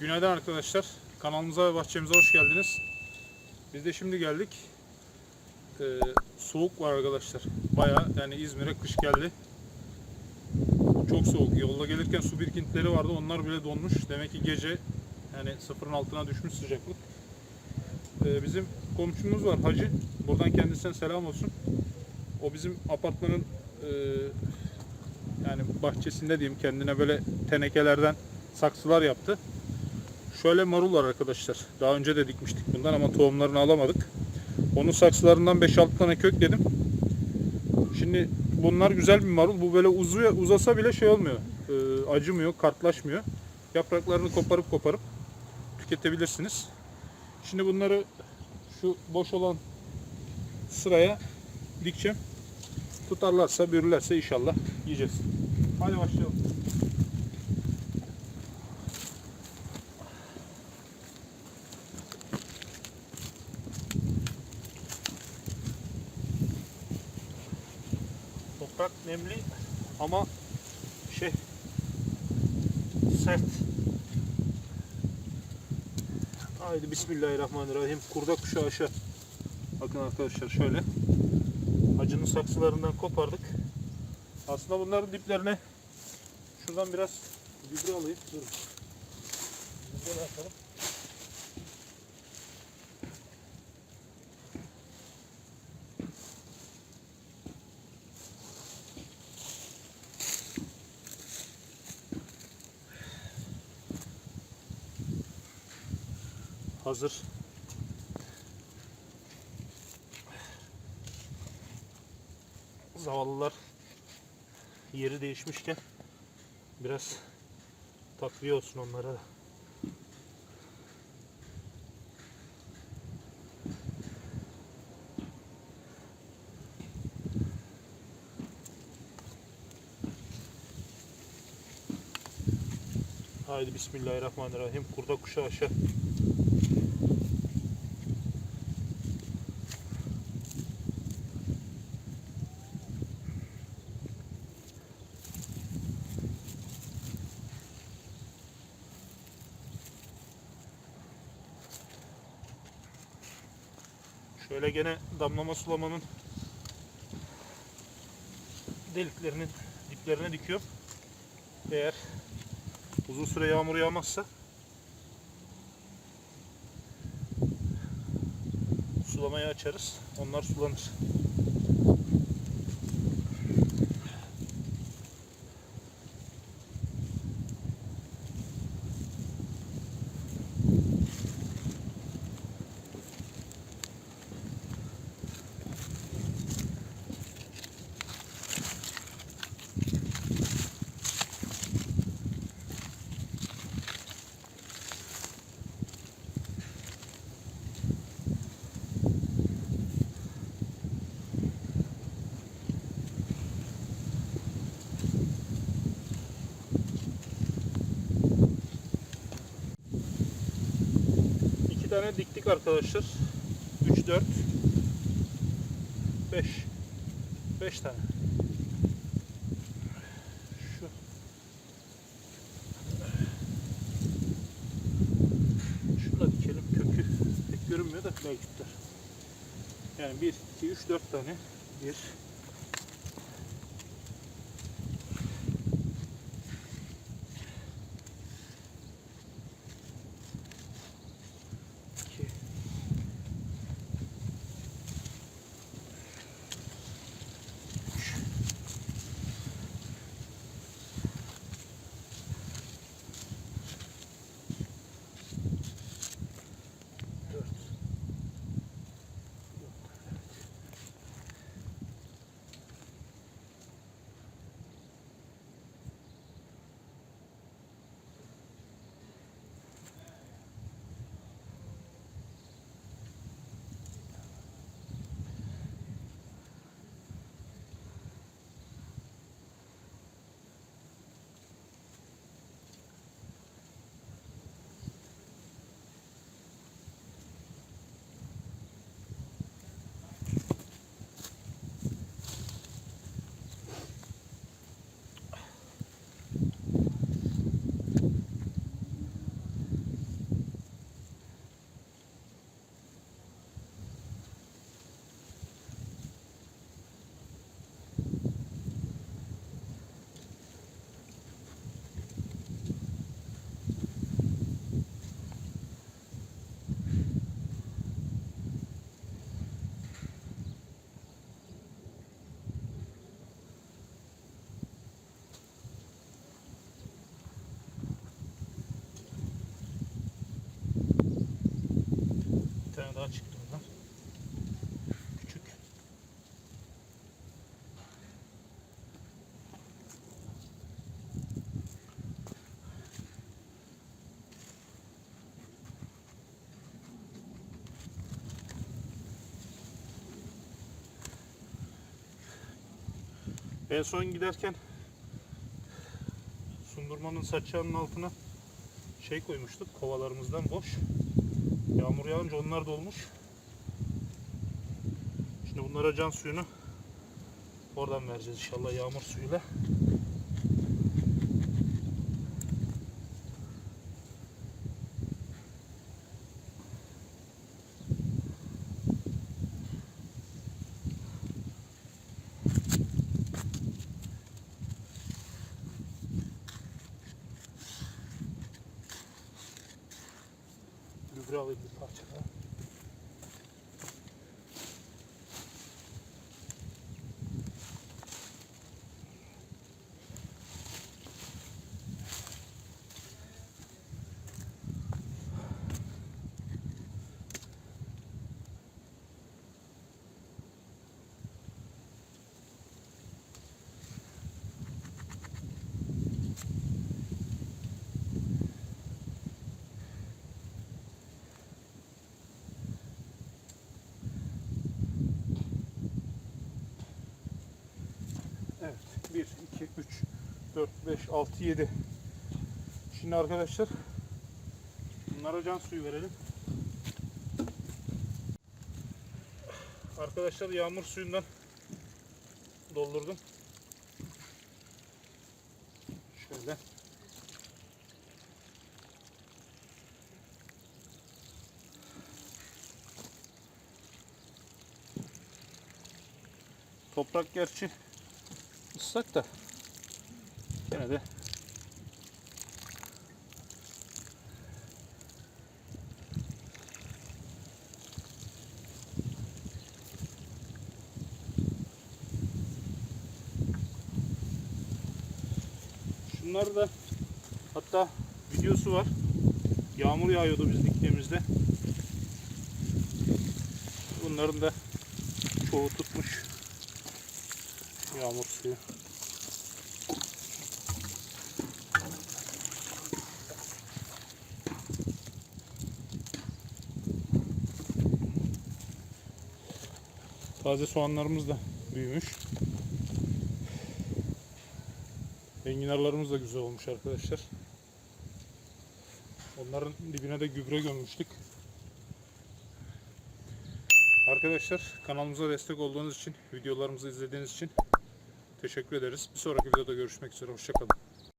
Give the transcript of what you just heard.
Günaydın arkadaşlar. Kanalımıza ve bahçemize hoş geldiniz. Biz de şimdi geldik. Ee, soğuk var arkadaşlar. Baya yani İzmir'e kış geldi. Çok soğuk. Yolda gelirken su birikintileri vardı. Onlar bile donmuş. Demek ki gece yani sıfırın altına düşmüş sıcaklık. Ee, bizim komşumuz var Hacı. Buradan kendisine selam olsun. O bizim apartmanın e, yani bahçesinde diyeyim kendine böyle tenekelerden saksılar yaptı. Şöyle marul var arkadaşlar. Daha önce de dikmiştik bundan ama tohumlarını alamadık. Onun saksılarından 5-6 tane kökledim. Şimdi bunlar güzel bir marul. Bu böyle uzuyor, uzasa bile şey olmuyor. Ee, acımıyor, kartlaşmıyor. Yapraklarını koparıp koparıp tüketebilirsiniz. Şimdi bunları şu boş olan sıraya dikeceğim. Tutarlarsa, büyürlerse inşallah yiyeceğiz. Hadi başlayalım. Toprak nemli ama şey sert. Haydi Bismillahirrahmanirrahim. Kurda kuşu aşağı. Bakın arkadaşlar şöyle. Acının saksılarından kopardık. Aslında bunların diplerine şuradan biraz gübre alayım. Dur. Gübre atalım. Hazır. Zavallılar yeri değişmişken biraz takviye olsun onlara da. Haydi Bismillahirrahmanirrahim. Kurda kuşa aşağı. Şöyle gene damlama sulamanın deliklerinin diplerine dikiyorum. Eğer uzun süre yağmur yağmazsa sulamayı açarız. Onlar sulanır. Tane diktik arkadaşlar. 3 4 5 5 tane. Şu Şunu da dikelim kökü pek görünmüyor da belki tutar. Yani 1 2 3 4 tane 1 daha çıktı bunlar. Küçük. En son giderken sundurmanın saçağının altına şey koymuştuk kovalarımızdan boş. Yağmur yağınca onlar dolmuş. Şimdi bunlara can suyunu oradan vereceğiz inşallah yağmur suyuyla. Gübre alayım 1, 2, 3, 4, 5, 6, 7. Şimdi arkadaşlar bunlara can suyu verelim. Arkadaşlar yağmur suyundan doldurdum. Şöyle. Toprak gerçi ıslak da gene de Şunlar da hatta videosu var. Yağmur yağıyordu biz diktiğimizde. Bunların da çoğu tutmuş. Yağmur suyu. Taze soğanlarımız da büyümüş. Enginarlarımız da güzel olmuş arkadaşlar. Onların dibine de gübre gömmüştük. Arkadaşlar kanalımıza destek olduğunuz için, videolarımızı izlediğiniz için teşekkür ederiz. Bir sonraki videoda görüşmek üzere. Hoşçakalın.